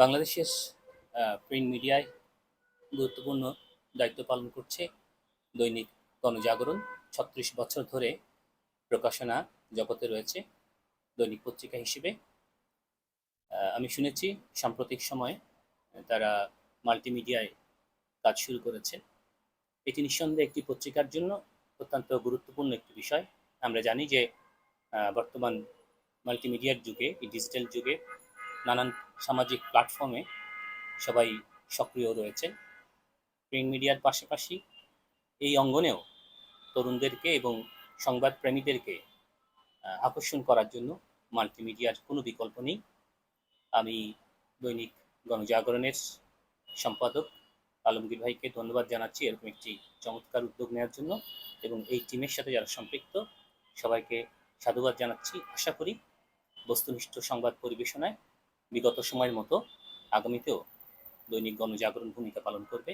বাংলাদেশের প্রিন্ট মিডিয়ায় গুরুত্বপূর্ণ দায়িত্ব পালন করছে দৈনিক গণজাগরণ। ছত্রিশ বছর ধরে প্রকাশনা জগতে রয়েছে দৈনিক পত্রিকা হিসেবে। আমি শুনেছি সাম্প্রতিক সময়ে তারা মাল্টিমিডিয়ায় কাজ শুরু করেছে। এটি নিঃসন্দেহে একটি পত্রিকার জন্য অত্যন্ত গুরুত্বপূর্ণ একটি বিষয়। আমরা জানি যে বর্তমান মাল্টিমিডিয়ার যুগে, এই ডিজিটাল যুগে নানান সামাজিক প্ল্যাটফর্মে সবাই সক্রিয় রয়েছেন প্রিন্ট মিডিয়ার পাশাপাশি এই অঙ্গনেও তরুণদেরকে এবং সংবাদপ্রেমীদেরকে আহ, আকর্ষণ করার জন্য মাল্টিমিডিয়ার কোনো বিকল্প নেই। আমি দৈনিক গণজাগরণের সম্পাদক আলমগীর ভাইকে ধন্যবাদ জানাচ্ছি এরকম একটি চমৎকার উদ্যোগ নেওয়ার জন্য এবং এই টিমের সাথে যারা সম্পৃক্ত সবাইকে সাধুবাদ জানাচ্ছি। আশা করি বস্তুনিষ্ঠ সংবাদ পরিবেশনায় বিগত সময়ের মতো আগামীতেও দৈনিক গণজাগরণ ভূমিকা পালন করবে।